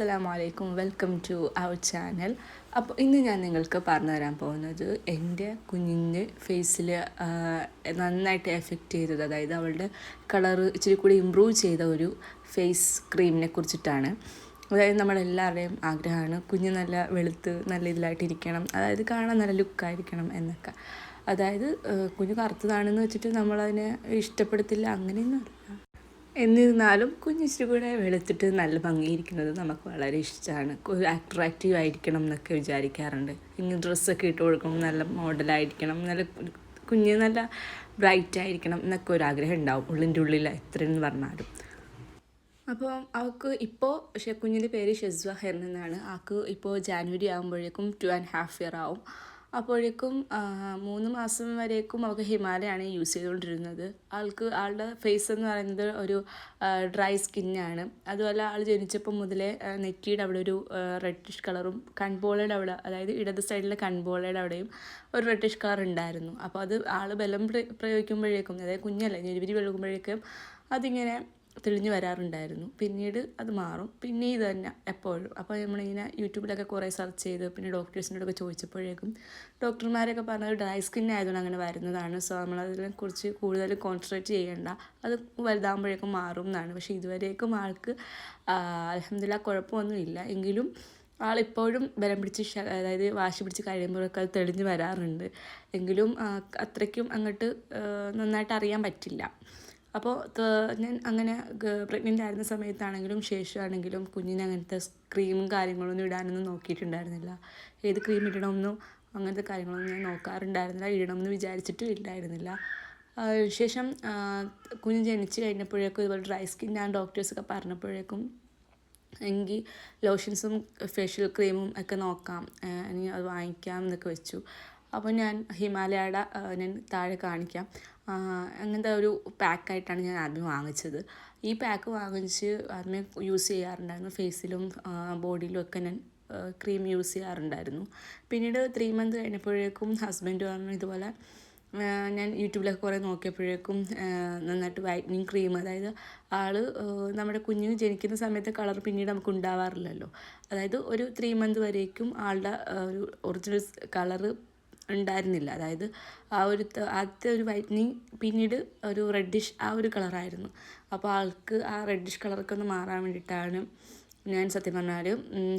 അസ്സലാമു വലൈക്കും welcome to our channel അപ്പോൾ ഇന്ന് ഞാൻ നിങ്ങൾക്ക് പറഞ്ഞു തരാൻ പോകുന്നത് എന്റെ കുഞ്ഞിന്റെ ഫേസിൽ നന്നായിട്ട് എഫക്റ്റ് ചെയ്തത് അതായത് അവളുടെ കളർ ഇച്ചിരി കൂടി ഇമ്പ്രൂവ് ചെയ്ത ഒരു ഫേസ് ക്രീമിനെ കുറിച്ചിട്ടാണ്. അതായത് നമ്മളെല്ലാവരുടെയും ആഗ്രഹമാണ് കുഞ്ഞ് നല്ല വെളുത്ത് നല്ല ഇതിലായിട്ടിരിക്കണം അതായത് കാണാൻ നല്ല ലുക്കായിരിക്കണം എന്നൊക്കെ. അതായത് കുഞ്ഞ് കറുത്തതാണെന്ന് വെച്ചിട്ട് നമ്മളതിനെ ഇഷ്ടപ്പെടുത്തില്ല അങ്ങനെയൊന്നുമല്ല. എന്നിരുന്നാലും കുഞ്ഞിച്ചിരി കൂടെ വെളുത്തിട്ട് നല്ല ഭംഗിയിരിക്കുന്നത് നമുക്ക് വളരെ ഇഷ്ടമാണ്. അട്രാക്റ്റീവ് ആയിരിക്കണം എന്നൊക്കെ വിചാരിക്കാറുണ്ട്. ഇനി ഡ്രസ്സൊക്കെ ഇട്ട് കൊടുക്കണം നല്ല മോഡലായിരിക്കണം നല്ല കുഞ്ഞ് നല്ല ബ്രൈറ്റ് ആയിരിക്കണം എന്നൊക്കെ ഒരു ആഗ്രഹം ഉണ്ടാവും ഉള്ളിന്റെ ഉള്ളിൽ എത്രയെന്ന് പറഞ്ഞാലും. അപ്പോൾ അവൾക്ക് ഇപ്പോൾ പക്ഷേ കുഞ്ഞിന്റെ പേര് ഷെസ്വ ഹെർൻ എന്നാണ്. ആൾക്ക് ഇപ്പോൾ ജാനുവരി ആകുമ്പോഴേക്കും ടു ആൻഡ് ഹാഫ് ഇയർ ആവും. അപ്പോഴേക്കും മൂന്ന് മാസം വരേക്കും അവൾക്ക് ഹിമാലയാണ് യൂസ് ചെയ്തുകൊണ്ടിരുന്നത്. ആൾക്ക് ആളുടെ ഫേസ് എന്ന് പറയുന്നത് ഒരു ഡ്രൈ സ്കിന്നാണ് അതുപോലെ ആൾ ജനിച്ചപ്പോൾ മുതലേ നെറ്റിയുടെ അവിടെ ഒരു റെഡിഷ് കളറും കൺപോളയുടെ അവിടെ അതായത് ഇടത് സൈഡിലെ കൺപോളയുടെ അവിടെയും ഒരു റെഡിഷ് കളർ ഉണ്ടായിരുന്നു. അപ്പോൾ അത് ആൾ ബലം പ്രയോ- പ്രയോഗിക്കുമ്പോഴേക്കും അതായത് കുഞ്ഞല്ല ഞെരുവിരി വെളുക്കുമ്പോഴേക്കും അതിങ്ങനെ തെളിഞ്ഞു വരാറുണ്ടായിരുന്നു. പിന്നീട് അത് മാറും. പിന്നെ ഇത് തന്നെ എപ്പോഴും. അപ്പോൾ നമ്മളിങ്ങനെ യൂട്യൂബിലൊക്കെ കുറേ സെർച്ച് ചെയ്ത് പിന്നെ ഡോക്ടേഴ്സിനോടൊക്കെ ചോദിച്ചപ്പോഴേക്കും ഡോക്ടർമാരൊക്കെ പറഞ്ഞത് ഡ്രൈ സ്കിൻ ആയതുകൊണ്ട് അങ്ങനെ വരുന്നതാണ്. സോ നമ്മളതിനെ കുറിച്ച് കൂടുതൽ കോൺസെൻട്രേറ്റ് ചെയ്യേണ്ട. അത് വലുതാകുമ്പോഴേക്കും മാറും എന്നാണ്. പക്ഷേ ഇതുവരേക്കും ആൾക്ക് അലഹമില്ല കുഴപ്പമൊന്നുമില്ല. എങ്കിലും ആളിപ്പോഴും ബലം പിടിച്ച് അതായത് വാശി പിടിച്ച് കഴിയുമ്പോഴൊക്കെ അത് തെളിഞ്ഞു വരാറുണ്ട്. എങ്കിലും അത്രയ്ക്കും അങ്ങോട്ട് നന്നായിട്ട് അറിയാൻ പറ്റില്ല. അപ്പോൾ ഞാൻ അങ്ങനെ പ്രഗ്നന്റ് ആയിരുന്ന സമയത്താണെങ്കിലും ശേഷമാണെങ്കിലും കുഞ്ഞിന് അങ്ങനത്തെ ക്രീമും കാര്യങ്ങളൊന്നും ഇടാനൊന്നും നോക്കിയിട്ടുണ്ടായിരുന്നില്ല. ഏത് ക്രീം ഇടണമെന്നും അങ്ങനത്തെ കാര്യങ്ങളൊന്നും ഞാൻ നോക്കാറുണ്ടായിരുന്നില്ല ഇടണമെന്ന് വിചാരിച്ചിട്ടും ഇല്ലായിരുന്നില്ല. ശേഷം കുഞ്ഞ് ജനിച്ച് കഴിഞ്ഞപ്പോഴേക്കും ഇതുപോലെ ഡ്രൈ സ്കിൻ ഞാൻ ഡോക്ടേഴ്സൊക്കെ പറഞ്ഞപ്പോഴേക്കും എങ്കിൽ ലോഷൻസും ഫേഷ്യൽ ക്രീമും ഒക്കെ നോക്കാം ഇനി അത് വാങ്ങിക്കാം എന്നൊക്കെ വെച്ചു. അപ്പോൾ ഞാൻ ഹിമാലയയുടെ ഞാൻ താഴെ കാണിക്കാം. അങ്ങനത്തെ ഒരു പാക്കായിട്ടാണ് ഞാൻ ആദ്യം വാങ്ങിച്ചത്. ഈ പാക്ക് വാങ്ങിച്ച് ആദ്യമേ യൂസ് ചെയ്യാറുണ്ടായിരുന്നു. ഫേസിലും ബോഡിയിലും ഒക്കെ ഞാൻ ക്രീം യൂസ് ചെയ്യാറുണ്ടായിരുന്നു. പിന്നീട് ത്രീ മന്ത് കഴിഞ്ഞപ്പോഴേക്കും ഹസ്ബൻഡ് പറഞ്ഞു ഇതുപോലെ ഞാൻ യൂട്യൂബിലൊക്കെ കുറേ നോക്കിയപ്പോഴേക്കും നന്നായിട്ട് വൈറ്റനിങ് ക്രീം അതായത് ആൾ നമ്മുടെ കുഞ്ഞ് ജനിക്കുന്ന സമയത്ത് കളർ പിന്നീട് നമുക്ക് ഉണ്ടാവാറില്ലല്ലോ. അതായത് ഒരു ത്രീ മന്ത് വരേക്കും ആളുടെ ഒറിജിനൽ കളറ് ഉണ്ടായിരുന്നില്ല. അതായത് ആ ഒരു ആദ്യത്തെ ഒരു വൈറ്റ്നിങ് പിന്നീട് ഒരു റെഡിഷ് ആ ഒരു കളറായിരുന്നു അപ്പോൾ ആൾക്ക് ആ റെഡിഷ് കളറൊക്കെ ഒന്ന് മാറാൻ വേണ്ടിയിട്ടാണ് ഞാൻ സത്യം പറഞ്ഞാൽ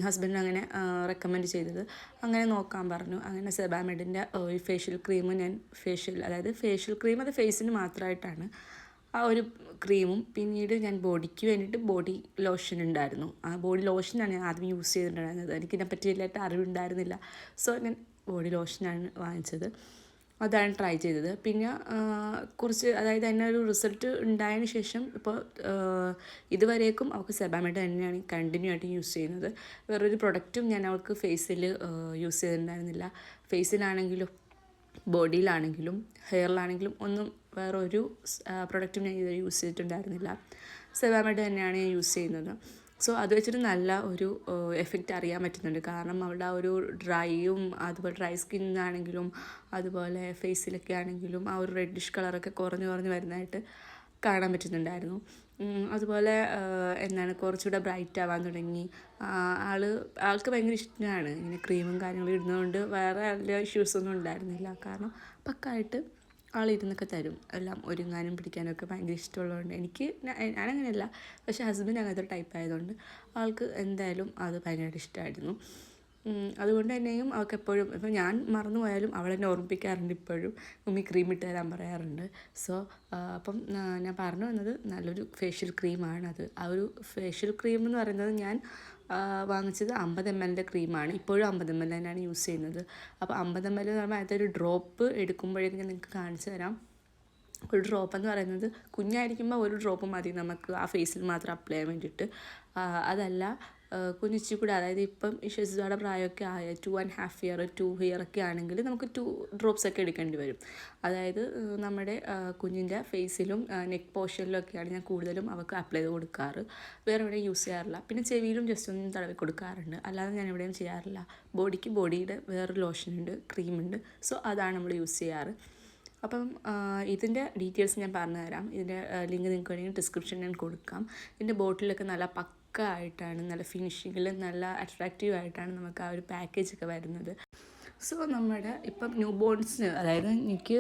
ഹസ്ബൻഡ് അങ്ങനെ റെക്കമെൻഡ് ചെയ്തത്. അങ്ങനെ നോക്കാൻ പറഞ്ഞു. അങ്ങനെ സെബാമെഡിന്റെ ഒരു ഫേഷ്യൽ ക്രീം ഞാൻ ഫേഷ്യൽ അതായത് ഫേഷ്യൽ ക്രീം അത് ഫേസിന് മാത്രമായിട്ടാണ് ആ ഒരു ക്രീമും പിന്നീട് ഞാൻ ബോഡിക്ക് വേണ്ടിയിട്ട് ബോഡി ലോഷൻ ഉണ്ടായിരുന്നു. ആ ബോഡി ലോഷനാണ് ഞാൻ ആദ്യം യൂസ് ചെയ്തിട്ടുണ്ടായിരുന്നത്. എനിക്കിതിനെ പറ്റി വലിയായിട്ട് അറിവുണ്ടായിരുന്നില്ല. സോ ഞാൻ ബോഡി ലോഷനാണ് വാങ്ങിച്ചത്. അതാണ് ട്രൈ ചെയ്തത്. പിന്നെ കുറച്ച് അതായത് അതിന്റെ ഒരു റിസൾട്ട് ഉണ്ടായതിന് ശേഷം ഇപ്പോൾ ഇതുവരേക്കും അവൾക്ക് സെബാമെഡ് തന്നെയാണ് കണ്ടിന്യൂ ആയിട്ട് യൂസ് ചെയ്യുന്നത്. വേറൊരു പ്രൊഡക്റ്റും ഞാൻ അവൾക്ക് ഫേസിൽ യൂസ് ചെയ്തിട്ടുണ്ടായിരുന്നില്ല. ഫേസിലാണെങ്കിലും ബോഡിയിലാണെങ്കിലും ഹെയറിലാണെങ്കിലും ഒന്നും വേറൊരു പ്രൊഡക്റ്റും ഞാൻ ഇത് യൂസ് ചെയ്തിട്ടുണ്ടായിരുന്നില്ല. സെബാമെഡ് തന്നെയാണ് ഞാൻ യൂസ് ചെയ്യുന്നത്. സോ അത് വെച്ചിട്ട് നല്ല ഒരു എഫക്റ്റ് അറിയാൻ പറ്റുന്നുണ്ട്. കാരണം അവളുടെ ആ ഒരു ഡ്രൈയും അതുപോലെ ഡ്രൈ സ്കിന്നാണെങ്കിലും അതുപോലെ ഫേസിലൊക്കെ ആണെങ്കിലും ആ ഒരു റെഡിഷ് കളറൊക്കെ കുറഞ്ഞു കുറഞ്ഞ് വരുന്നതായിട്ട് കാണാൻ പറ്റുന്നുണ്ടായിരുന്നു. അതുപോലെ എന്താണ് കുറച്ചുകൂടെ ബ്രൈറ്റ് ആവാൻ തുടങ്ങി. ആൾ ആൾക്ക് ഭയങ്കര ഇഷ്ടമാണ് ഇങ്ങനെ ക്രീമും കാര്യങ്ങളും ഇടുന്നതുകൊണ്ട് വേറെ വലിയ ഇഷ്യൂസ് ഒന്നും ഉണ്ടായിരുന്നില്ല. കാരണം പക്കായിട്ട് ആളിരുന്നൊക്കെ തരും. എല്ലാം ഒരുങ്ങാനും പിടിക്കാനും ഒക്കെ ഭയങ്കര ഇഷ്ടമുള്ളതുകൊണ്ട് എനിക്ക് ഞാനങ്ങനെയല്ല. പക്ഷേ ഹസ്ബൻഡ് അങ്ങനത്തെ ഒരു ടൈപ്പ് ആയതുകൊണ്ട് ആൾക്ക് എന്തായാലും അത് ഭയങ്കരമായിട്ട് ഇഷ്ടമായിരുന്നു അതുകൊണ്ട് തന്നെയും അവൾക്ക് എപ്പോഴും ഇപ്പം ഞാൻ മറന്നു പോയാലും എന്നെ ഓർമ്മിപ്പിക്കാറുണ്ട് ഇപ്പോഴും. ഉമ്മി ക്രീം ഇട്ട് തരാൻ പറയാറുണ്ട്. സോ അപ്പം ഞാൻ പറഞ്ഞു വന്നത് നല്ലൊരു ഫേഷ്യൽ ക്രീമാണ് അത് ആ ഒരു ഫേഷ്യൽ ക്രീം എന്ന് പറയുന്നത് ഞാൻ വാങ്ങിച്ചത് അമ്പത് എം എല്ലിന്റെ ക്രീമാണ് ഇപ്പോഴും അമ്പത് എം എൽ തന്നെയാണ് യൂസ് ചെയ്യുന്നത്. അപ്പോൾ അമ്പത് എം എൽ എന്ന് പറയുമ്പോൾ അതൊരു ഡ്രോപ്പ് എടുക്കുമ്പോഴേക്കും നിങ്ങൾക്ക് കാണിച്ചു തരാം. ഒരു ഡ്രോപ്പ് എന്ന് പറയുന്നത് കുഞ്ഞായിരിക്കുമ്പോൾ ഒരു ഡ്രോപ്പ് മതി നമുക്ക് ആ ഫേസിൽ മാത്രം അപ്ലൈ ചെയ്യാൻ വേണ്ടിയിട്ട്. അതല്ല കുഞ്ഞിച്ചി കൂടെ അതായത് ഇപ്പം ഈ ഷെസുദയുടെ പ്രായമൊക്കെ ആയ two and half year two year ഒക്കെ ആണെങ്കിൽ നമുക്ക് ടു ഡ്രോപ്സ് ഒക്കെ എടുക്കേണ്ടി വരും. അതായത് നമ്മുടെ കുഞ്ഞിന്റെ ഫേസിലും നെക്ക് പോർഷനിലും ഒക്കെയാണ് ഞാൻ കൂടുതലും അവൾക്ക് അപ്ലൈ ചെയ്ത് കൊടുക്കാറ്. വേറെ എവിടെയും യൂസ് ചെയ്യാറില്ല. പിന്നെ ചെവിയിലും ജസ്റ്റ് ഒന്ന് തടവി കൊടുക്കാറുണ്ട്. അല്ലാതെ ഞാൻ എവിടെയും ചെയ്യാറില്ല. ബോഡിക്ക് ബോഡിയുടെ വേറൊരു ലോഷനുണ്ട് ക്രീമുണ്ട് സോ അതാണ് നമ്മൾ യൂസ് ചെയ്യാറ്. അപ്പം ഇതിന്റെ ഡീറ്റെയിൽസ് ഞാൻ പറഞ്ഞു തരാം ഇതിന്റെ ലിങ്ക് നിങ്ങൾക്ക് വേണമെങ്കിൽ ഡിസ്ക്രിപ്ഷൻ ഞാൻ കൊടുക്കാം. ഇതിന്റെ ബോട്ടിലൊക്കെ നല്ല പക്ക പക്ക ആയിട്ടാണ് നല്ല ഫിനിഷിങ്ങിൽ നല്ല അട്രാക്റ്റീവ് ആയിട്ടാണ് നമുക്ക് ആ ഒരു പാക്കേജൊക്കെ വരുന്നത്. സോ നമ്മുടെ ഇപ്പം ന്യൂ ബോൺസിന് അതായത് എനിക്ക്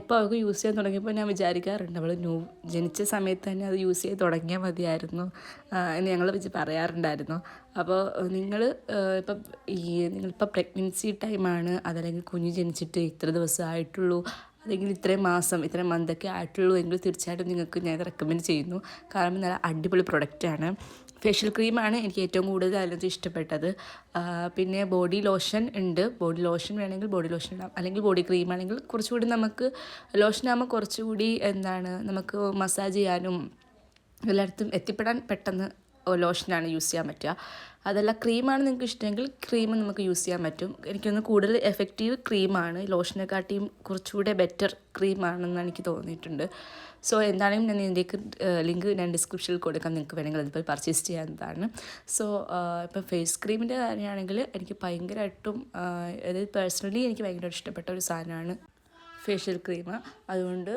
ഇപ്പോൾ അവർക്ക് യൂസ് ചെയ്യാൻ തുടങ്ങിയപ്പോൾ ഞാൻ വിചാരിക്കാറുണ്ട് അവൾ ന്യൂ ജനിച്ച സമയത്ത് തന്നെ അത് യൂസ് ചെയ്ത് തുടങ്ങിയാൽ മതിയായിരുന്നു എന്ന് ഞങ്ങൾ വെച്ച് പറയാറുണ്ടായിരുന്നു. അപ്പോൾ നിങ്ങൾ ഇപ്പം ഈ നിങ്ങളിപ്പോൾ പ്രഗ്നൻസി ടൈമാണ് അതല്ലെങ്കിൽ കുഞ്ഞ് ജനിച്ചിട്ട് ഇത്ര ദിവസം ആയിട്ടുള്ളൂ അല്ലെങ്കിൽ ഇത്രയും മാസം ഇത്രയും മന്തൊക്കെ ആയിട്ടുള്ളൂ എങ്കിൽ തീർച്ചയായിട്ടും നിങ്ങൾക്ക് ഞാൻ റെക്കമെൻഡ് ചെയ്യുന്നു. കാരണം നല്ല അടിപൊളി പ്രൊഡക്റ്റാണ് ഫേഷ്യൽ ക്രീമാണ് എനിക്ക് ഏറ്റവും കൂടുതൽ അതിനകത്ത് ഇഷ്ടപ്പെട്ടത്. പിന്നെ ബോഡി ലോഷൻ ഉണ്ട്. ബോഡി ലോഷൻ വേണമെങ്കിൽ ബോഡി ലോഷൻ ഇടാം. അല്ലെങ്കിൽ ബോഡി ക്രീം ആണെങ്കിൽ കുറച്ചുകൂടി നമുക്ക് ലോഷൻ ആകുമ്പോൾ കുറച്ചുകൂടി എന്താണ് നമുക്ക് മസാജ് ചെയ്യാനും എല്ലായിടത്തും എത്തിപ്പെടാൻ പെട്ടെന്ന് ലോഷനാണ് യൂസ് ചെയ്യാൻ പറ്റുക. അതല്ല ക്രീമാണ് നിങ്ങൾക്ക് ഇഷ്ടമെങ്കിൽ ക്രീം നമുക്ക് യൂസ് ചെയ്യാൻ പറ്റും. എനിക്കൊന്ന് കൂടുതൽ എഫക്റ്റീവ് ക്രീമാണ്. ലോഷനെക്കാട്ടിയും കുറച്ചുകൂടെ ബെറ്റർ ക്രീമാണെന്ന് എനിക്ക് തോന്നിയിട്ടുണ്ട്. സോ എന്താണെങ്കിലും ഞാൻ ഇതിന്റെയൊക്കെ ലിങ്ക് ഞാൻ ഡിസ്ക്രിപ്ഷനിൽ കൊടുക്കാം. നിങ്ങൾക്ക് വേണമെങ്കിൽ അതിപ്പോൾ പർച്ചേസ് ചെയ്യാവുന്നതാണ്. സോ ഇപ്പം ഫേസ് ക്രീമിന്റെ കാര്യമാണെങ്കിൽ എനിക്ക് ഭയങ്കരമായിട്ടും അതായത് പേഴ്സണലി എനിക്ക് ഭയങ്കരമായിട്ട് ഇഷ്ടപ്പെട്ട ഒരു സാധനമാണ് ഫേഷ്യൽ ക്രീം അതുകൊണ്ട്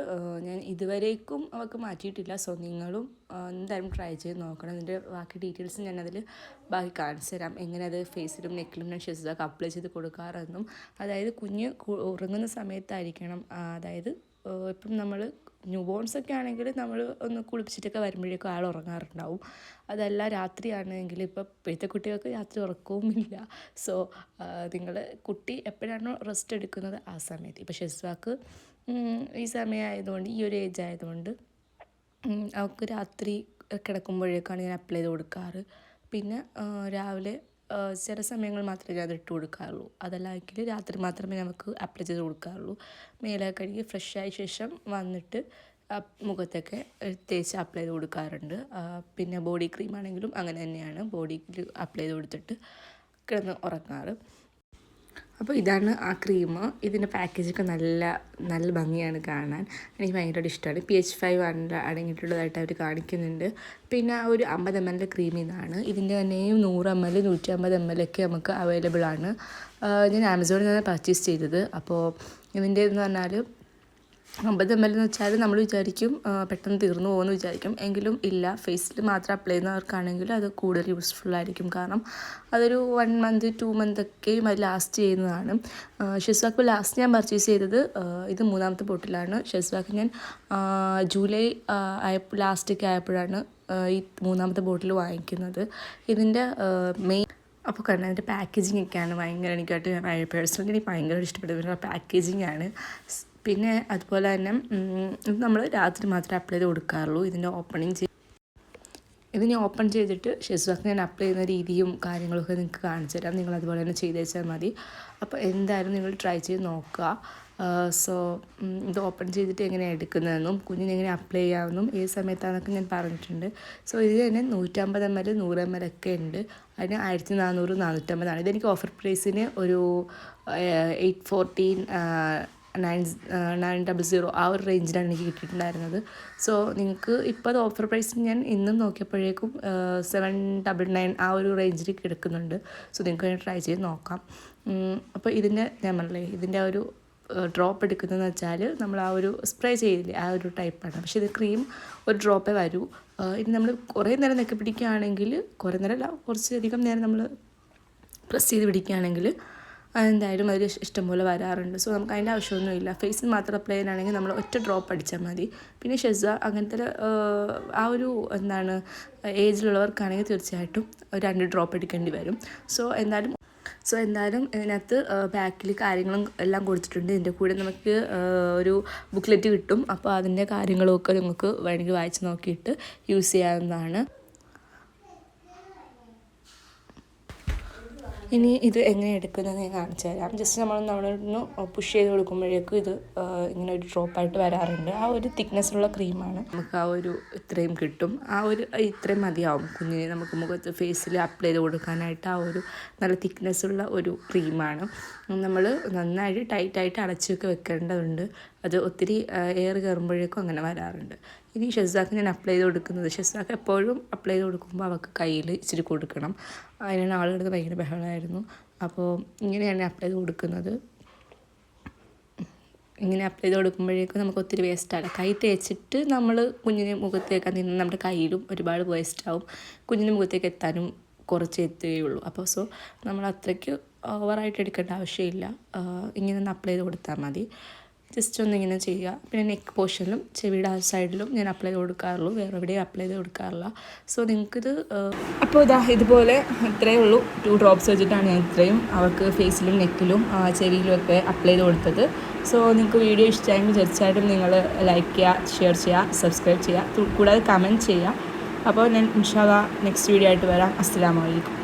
ഞാൻ ഇതുവരേക്കും അവർക്ക് മാറ്റിയിട്ടില്ല. സോ നിങ്ങളും എന്തായാലും ട്രൈ ചെയ്ത് നോക്കണം. അതിന്റെ ബാക്കി ഡീറ്റെയിൽസ് ഞാൻ ഞാനതിൽ ബാക്കി കാണിച്ചു തരാം. എങ്ങനെ അത് ഫേസിലും നെക്കിലും ഞാൻ ഷെസ്സൊക്കെ അപ്ലൈ ചെയ്ത് കൊടുക്കാറെന്നും. അതായത് കുഞ്ഞ് ഉറങ്ങുന്ന സമയത്തായിരിക്കണം. അതായത് ഇപ്പം നമ്മൾ ന്യൂ ബോൺസ് ഒക്കെ ആണെങ്കിൽ നമ്മൾ ഒന്ന് കുളിപ്പിച്ചിട്ടൊക്കെ വരുമ്പോഴേക്കും ആൾ ഉറങ്ങാറുണ്ടാവും. അതല്ല രാത്രിയാണെങ്കിൽ ഇപ്പോൾ ഇപ്പോഴത്തെ കുട്ടികൾക്ക് രാത്രി ഉറക്കവുമില്ല. സോ നിങ്ങൾ കുട്ടി എപ്പോഴാണോ റെസ്റ്റ് എടുക്കുന്നത് ആ സമയത്ത്. ഇപ്പോൾ ഷെസ്വാക്ക് ഈ സമയമായതുകൊണ്ട് ഈ ഒരു ഏജ് ആയതുകൊണ്ട് അവൾക്ക് രാത്രി കിടക്കുമ്പോഴേക്കാണ് ഞാൻ അപ്ലൈ ചെയ്ത് കൊടുക്കാറ്. പിന്നെ രാവിലെ ചില സമയങ്ങൾ മാത്രമേ ഞാൻ ഇട്ട് കൊടുക്കാറുള്ളൂ. അതല്ലെങ്കിൽ രാത്രി മാത്രമേ നമുക്ക് അപ്ലൈ ചെയ്ത് കൊടുക്കാറുള്ളൂ. മേലെ കഴുകി ഫ്രഷ് ആയ ശേഷം വന്നിട്ട് മുഖത്തൊക്കെ തേച്ച് അപ്ലൈ ചെയ്ത് കൊടുക്കാറുണ്ട്. പിന്നെ ബോഡി ക്രീം ആണെങ്കിലും അങ്ങനെ തന്നെയാണ്. ബോഡിയിൽ അപ്ലൈ ചെയ്ത് കൊടുത്തിട്ട് കിടന്ന് ഉറങ്ങാറ്. അപ്പോൾ ഇതാണ് ആ ക്രീം ഇതിന്റെ പാക്കേജൊക്കെ നല്ല നല്ല ഭംഗിയാണ് കാണാൻ. എനിക്ക് ഭയങ്കരമായിട്ട് ഇഷ്ടമാണ്. പി എച്ച് ഫൈവ് ആണ് അടങ്ങിയിട്ടുള്ളതായിട്ട് അവർ കാണിക്കുന്നുണ്ട്. പിന്നെ ഒരു അമ്പത് എം എല്ലിന്റെ ക്രീം ഇതാണ്. ഇതിന്റെ തന്നെയും നൂറ് എം എൽ നൂറ്റി അമ്പത് എം എൽ ഒക്കെ നമുക്ക് അവൈലബിൾ ആണ്. ഞാൻ ആമസോണിൽ നിന്നാണ് പർച്ചേസ് ചെയ്തത്. അപ്പോൾ ഇതിന്റെ എന്ന് പറഞ്ഞാൽ അമ്പത് എം എൽ എന്ന് വെച്ചാൽ നമ്മൾ വിചാരിക്കും പെട്ടെന്ന് തീർന്നു പോകുമെന്ന് വിചാരിക്കും. എങ്കിലും ഇല്ല ഫേസിൽ മാത്രം അപ്ലൈ ചെയ്യുന്നവർക്കാണെങ്കിൽ അത് കൂടുതൽ യൂസ്ഫുൾ ആയിരിക്കും. കാരണം അതൊരു വൺ മന്ത് ടു മന്ത് ഒക്കെയും അത് ലാസ്റ്റ് ചെയ്യുന്നതാണ്. ഷെസ്വാക്ക് ലാസ്റ്റ് ഞാൻ പർച്ചേസ് ചെയ്തത് ഇത് മൂന്നാമത്തെ ബോട്ടിലാണ്. ഷെസ്വാക്ക് ഞാൻ ജൂലൈ ആയ ആയപ്പോൾ ലാസ്റ്റൊക്കെ ആയപ്പോഴാണ് ഈ മൂന്നാമത്തെ ബോട്ടിൽ വാങ്ങിക്കുന്നത്. ഇതിന്റെ മെയിൻ അപ്പോൾ കാരണം അതിന്റെ പാക്കേജിങ് ഒക്കെയാണ് ഭയങ്കര എനിക്കായിട്ട് ഞാൻ പേഴ്സണലി എനിക്ക് ഭയങ്കര ഇഷ്ടപ്പെട്ട പാക്കേജിങ് ആണ്. പിന്നെ അതുപോലെ തന്നെ ഇത് നമ്മൾ രാത്രി മാത്രമേ അപ്ലൈ ചെയ്ത് കൊടുക്കാറുള്ളൂ. ഇതിന്റെ ഓപ്പണിങ് ചെയ്ത് ഇതിനെ ഓപ്പൺ ചെയ്തിട്ട് ഷെസ്വാക്ക് ഞാൻ അപ്ലൈ ചെയ്യുന്ന രീതിയും കാര്യങ്ങളൊക്കെ നിങ്ങൾക്ക് കാണിച്ചു തരാം. നിങ്ങൾ അതുപോലെ തന്നെ ചെയ്ത് വെച്ചാൽ മതി. അപ്പോൾ എന്തായാലും നിങ്ങൾ ട്രൈ ചെയ്ത് നോക്കുക. സോ ഇത് ഓപ്പൺ ചെയ്തിട്ട് എങ്ങനെയാണ് എടുക്കുന്നതെന്നും കുഞ്ഞിന് എങ്ങനെ അപ്ലൈ ചെയ്യാമെന്നും ഏത് സമയത്താണെന്നൊക്കെ ഞാൻ പറഞ്ഞിട്ടുണ്ട്. സോ ഇത് തന്നെ നൂറ്റമ്പത് എം എൽ നൂറ് എം എൽ ഒക്കെ ഉണ്ട്. അതിന് ആയിരത്തി നാനൂറ് നാനൂറ്റമ്പതാണ്. ഇതെനിക്ക് ഓഫർ പ്രൈസിന് ഒരു eight fourteen nine nine double zero ആ ഒരു റേഞ്ചിലാണ് എനിക്ക് കിട്ടിയിട്ടുണ്ടായിരുന്നത്. സോ നിങ്ങൾക്ക് ഇപ്പോൾ അത് ഓഫർ പ്രൈസ് ഞാൻ ഇന്നും നോക്കിയപ്പോഴേക്കും സെവൻ ഡബിൾ നയൻ ആ ഒരു റേഞ്ചിൽ കിടക്കുന്നുണ്ട്. സോ നിങ്ങൾക്ക് വേണ്ടി ട്രൈ ചെയ്ത് നോക്കാം. അപ്പോൾ ഇതിന്റെ ഞാൻ പറഞ്ഞില്ലേ ഇതിന്റെ ആ ഒരു ഡ്രോപ്പ് എടുക്കുന്നതെന്ന് വെച്ചാൽ നമ്മൾ ആ ഒരു സ്പ്രേ ചെയ്തില്ലേ ആ ഒരു ടൈപ്പാണ് പക്ഷേ ഇത് ക്രീം ഒരു ഡ്രോപ്പേ വരൂ. ഇത് നമ്മൾ കുറേ നേരം നിൽക്കി പിടിക്കുകയാണെങ്കിൽ കുറേ നേരം കുറച്ചധികം നേരം നമ്മൾ പ്രസ് ചെയ്ത് പിടിക്കുകയാണെങ്കിൽ എന്തായാലും അതിൽ ഇഷ്ടംപോലെ വരാറുണ്ട്. സോ നമുക്ക് അതിന്റെ ആവശ്യമൊന്നുമില്ല. ഫേസിൽ മാത്രം അപ്ലൈ ചെയ്യാനാണെങ്കിൽ നമ്മൾ ഒറ്റ ഡ്രോപ്പ് അടിച്ചാൽ മതി. പിന്നെ ഷെസ അങ്ങനത്തെ ആ, ഒരു എന്താണ് ഏജിലുള്ളവർക്കാണെങ്കിൽ തീർച്ചയായിട്ടും രണ്ട് ഡ്രോപ്പ് എടുക്കേണ്ടി വരും. സോ എന്തായാലും സോ എന്തായാലും ഇതിനകത്ത് ബാക്കിൽ കാര്യങ്ങളും എല്ലാം കൊടുത്തിട്ടുണ്ട്. ഇതിന്റെ കൂടെ നമുക്ക് ഒരു ബുക്ക്ലെറ്റ് കിട്ടും. അപ്പോൾ അതിന്റെ കാര്യങ്ങളൊക്കെ നിങ്ങൾക്ക് വേണമെങ്കിൽ വായിച്ച് നോക്കിയിട്ട് യൂസ് ചെയ്യാവുന്നതാണ്. ഇനി ഇത് എങ്ങനെ എടുക്കുന്നത് ഞാൻ കാണിച്ചു തരാം. ജസ്റ്റ് നമ്മൾ നമ്മളൊന്ന് പുഷ് ചെയ്ത് കൊടുക്കുമ്പോഴേക്കും ഇത് ഇങ്ങനെ ഒരു ഡ്രോപ്പായിട്ട് വരാറുണ്ട്. ആ ഒരു തിക്നെസ്സുള്ള ക്രീമാണ് നമുക്ക് ആ ഒരു ഇത്രയും കിട്ടും. ആ ഒരു ഇത്രയും മതിയാവും കുഞ്ഞിനെ നമുക്ക് മുഖത്ത് ഫേസിൽ അപ്ലൈ ചെയ്ത് കൊടുക്കാനായിട്ട് ആ ഒരു നല്ല തിക്നെസ്സുള്ള ഒരു ക്രീമാണ് നമ്മൾ നന്നായിട്ട് ടൈറ്റായിട്ട് അടച്ചൊക്കെ വെക്കേണ്ടതുണ്ട്. അത് ഒത്തിരി എയർ കയറുമ്പോഴേക്കും അങ്ങനെ വരാറുണ്ട്. ഇനി ഷെസാക്ക് ഞാൻ അപ്ലൈ ചെയ്ത് കൊടുക്കുന്നത് ഷെസാക്ക് എപ്പോഴും അപ്ലൈ ചെയ്ത് കൊടുക്കുമ്പോൾ അവൾക്ക് കയ്യിൽ ഇച്ചിരി കൊടുക്കണം. അതിനാണ് ആളുകൾക്ക് ഭയങ്കര ബഹളമായിരുന്നു. അപ്പോൾ ഇങ്ങനെയാണ് അപ്ലൈ ചെയ്ത് കൊടുക്കുന്നത്. ഇങ്ങനെ അപ്ലൈ ചെയ്ത് കൊടുക്കുമ്പോഴേക്കും നമുക്ക് ഒത്തിരി വേസ്റ്റാണ് കൈ തേച്ചിട്ട് നമ്മൾ കുഞ്ഞിന് മുഖത്തേക്ക് നിന്ന് നമ്മുടെ കയ്യിലും ഒരുപാട് വേസ്റ്റ് കുഞ്ഞിന് മുഖത്തേക്ക് എത്താനും കുറച്ച് എത്തുകയുള്ളൂ അപ്പോൾ സോ നമ്മൾ അത്രയ്ക്ക് ഓവറായിട്ട് എടുക്കേണ്ട ആവശ്യമില്ല. ഇങ്ങനെ ഒന്ന് അപ്ലൈ ചെയ്ത് കൊടുത്താൽ മതി. ജസ്റ്റ് ഒന്നിങ്ങനെ ചെയ്യുക. പിന്നെ നെക്ക് പോർഷനിലും ചെവിയുടെ ആ സൈഡിലും ഞാൻ അപ്ലൈ ചെയ്ത് കൊടുക്കാറുള്ളൂ. വേറെ എവിടെയും അപ്ലൈ ചെയ്ത് കൊടുക്കാറില്ല. സോ നിങ്ങൾക്കിത് അപ്പോൾ ഇതാ ഇതുപോലെ ഇത്രയേ ഉള്ളൂ. ടു ഡ്രോപ്സ് വെച്ചിട്ടാണ് ഞാൻ ഇത്രയും അവർക്ക് ഫേസിലും നെക്കിലും ചെവിയിലും ഒക്കെ അപ്ലൈ ചെയ്ത് കൊടുത്തത്. സോ നിങ്ങൾക്ക് വീഡിയോ ഇഷ്ടമായെങ്കിൽ തീർച്ചയായിട്ടും നിങ്ങൾ ലൈക്ക് ചെയ്യുക ഷെയർ ചെയ്യുക സബ്സ്ക്രൈബ് ചെയ്യുക. കൂടാതെ കമന്റ് ചെയ്യുക. അപ്പോൾ ഞാൻ ഇൻഷാല്ല നെക്സ്റ്റ് വീഡിയോ ആയിട്ട് വരാം. അസ്സലാമു അലൈക്കും.